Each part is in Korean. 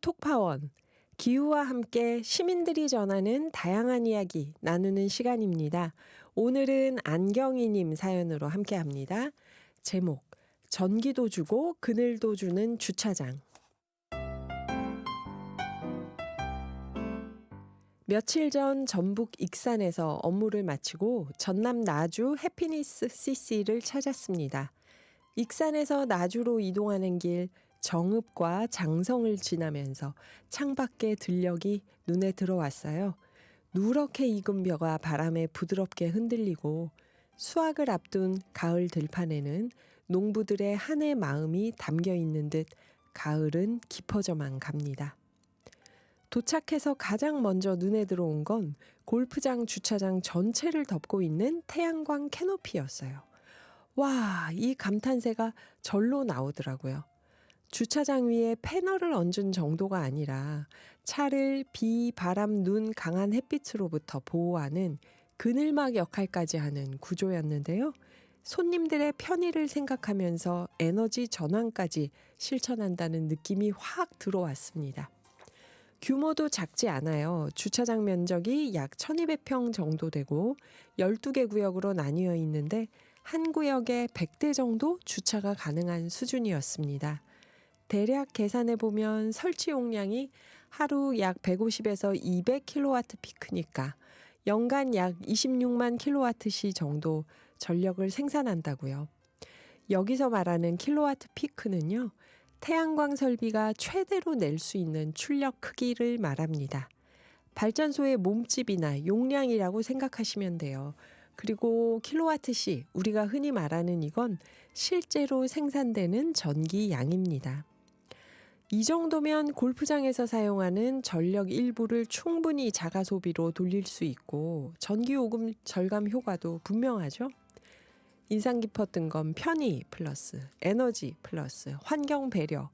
톡파원. 기후와 함께 시민들이 전하는 다양한 이야기 나누는 시간입니다. 오늘은 안경희님 사연으로 함께 합니다. 제목, 전기도 주고 그늘도 주는 주차장. 며칠 전 전북 익산에서 업무를 마치고 전남 나주 해피니스 CC를 찾았습니다. 익산에서 나주로 이동하는 길 정읍과 장성을 지나면서 창밖의 들녘이 눈에 들어왔어요. 누렇게 익은 벼가 바람에 부드럽게 흔들리고 수확을 앞둔 가을 들판에는 농부들의 한 해 마음이 담겨 있는 듯 가을은 깊어져만 갑니다. 도착해서 가장 먼저 눈에 들어온 건 골프장 주차장 전체를 덮고 있는 태양광 캐노피였어요. 와, 이 감탄세가 절로 나오더라고요. 주차장 위에 패널을 얹은 정도가 아니라 차를 비, 바람, 눈, 강한 햇빛으로부터 보호하는 그늘막 역할까지 하는 구조였는데요. 손님들의 편의를 생각하면서 에너지 전환까지 실천한다는 느낌이 확 들어왔습니다. 규모도 작지 않아요. 주차장 면적이 약 1200평 정도 되고 12개 구역으로 나뉘어 있는데 한 구역에 100대 정도 주차가 가능한 수준이었습니다. 대략 계산해 보면 설치 용량이 하루 약 150에서 200kW 피크니까 연간 약 26만 kWh 정도 전력을 생산한다고요. 여기서 말하는 킬로와트 피크는요. 태양광 설비가 최대로 낼 수 있는 출력 크기를 말합니다. 발전소의 몸집이나 용량이라고 생각하시면 돼요. 그리고 킬로와트시, 우리가 흔히 말하는 이건 실제로 생산되는 전기 양입니다. 이 정도면 골프장에서 사용하는 전력 일부를 충분히 자가 소비로 돌릴 수 있고 전기 요금 절감 효과도 분명하죠. 인상 깊었던 건 편의 플러스 에너지 플러스 환경 배려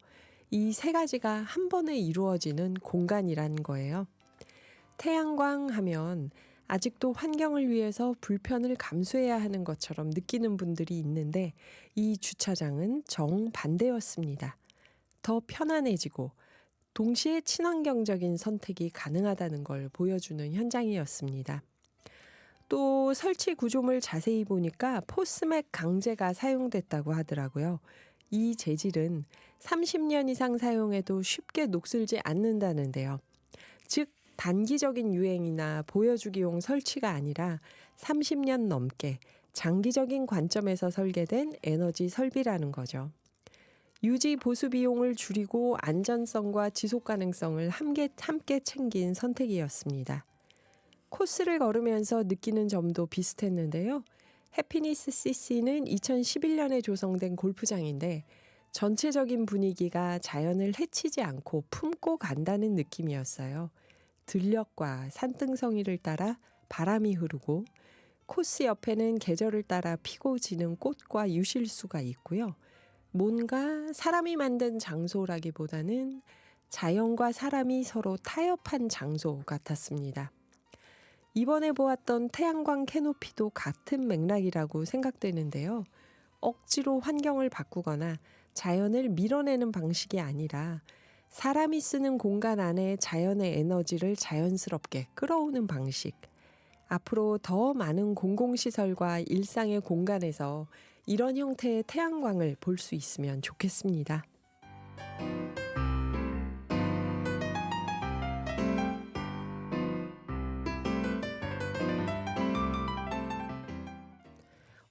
이 세 가지가 한 번에 이루어지는 공간이라는 거예요. 태양광 하면 아직도 환경을 위해서 불편을 감수해야 하는 것처럼 느끼는 분들이 있는데 이 주차장은 정반대였습니다. 더 편안해지고 동시에 친환경적인 선택이 가능하다는 걸 보여주는 현장이었습니다. 또 설치 구조물 자세히 보니까 포스맥 강제가 사용됐다고 하더라고요. 이 재질은 30년 이상 사용해도 쉽게 녹슬지 않는다는데요. 즉, 단기적인 유행이나 보여주기용 설치가 아니라 30년 넘게 장기적인 관점에서 설계된 에너지 설비라는 거죠. 유지 보수 비용을 줄이고 안전성과 지속 가능성을 함께, 함께 챙긴 선택이었습니다. 코스를 걸으면서 느끼는 점도 비슷했는데요. 해피니스 CC는 2011년에 조성된 골프장인데 전체적인 분위기가 자연을 해치지 않고 품고 간다는 느낌이었어요. 들녘과 산등성이를 따라 바람이 흐르고 코스 옆에는 계절을 따라 피고 지는 꽃과 유실수가 있고요. 뭔가 사람이 만든 장소라기보다는 자연과 사람이 서로 타협한 장소 같았습니다. 이번에 보았던 태양광 캐노피도 같은 맥락이라고 생각되는데요. 억지로 환경을 바꾸거나 자연을 밀어내는 방식이 아니라 사람이 쓰는 공간 안에 자연의 에너지를 자연스럽게 끌어오는 방식. 앞으로 더 많은 공공시설과 일상의 공간에서 이런 형태의 태양광을 볼 수 있으면 좋겠습니다.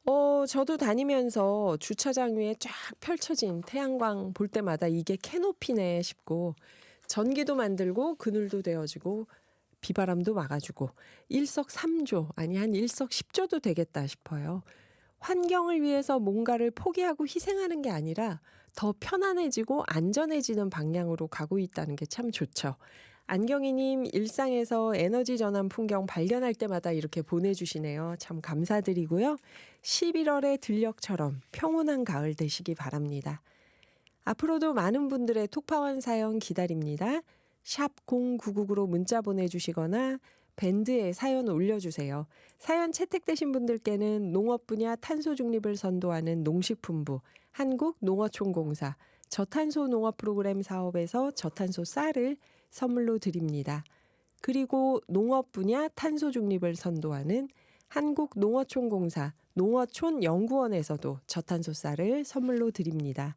어, 저도 다니면서 주차장 위에 쫙 펼쳐진 태양광 볼 때마다 이게 캐노피네 싶고 전기도 만들고 그늘도 되어지고 비바람도 막아주고 일석삼조 아니 한 일석십조도 되겠다 싶어요. 환경을 위해서 뭔가를 포기하고 희생하는 게 아니라 더 편안해지고 안전해지는 방향으로 가고 있다는 게 참 좋죠. 안경희님 일상에서 에너지 전환 풍경 발견할 때마다 이렇게 보내주시네요. 참 감사드리고요. 11월의 들녘처럼 평온한 가을 되시기 바랍니다. 앞으로도 많은 분들의 톡파원 사연 기다립니다. 샵 0999로 문자 보내주시거나 밴드에 사연 올려주세요. 사연 채택되신 분들께는 농업 분야 탄소 중립을 선도하는 농식품부 한국농어총공사 저탄소 농업 프로그램 사업에서 저탄소 쌀을 선물로 드립니다. 그리고 농업 분야 탄소 중립을 선도하는 한국농어촌공사 농어촌 연구원에서도 저탄소 쌀을 선물로 드립니다.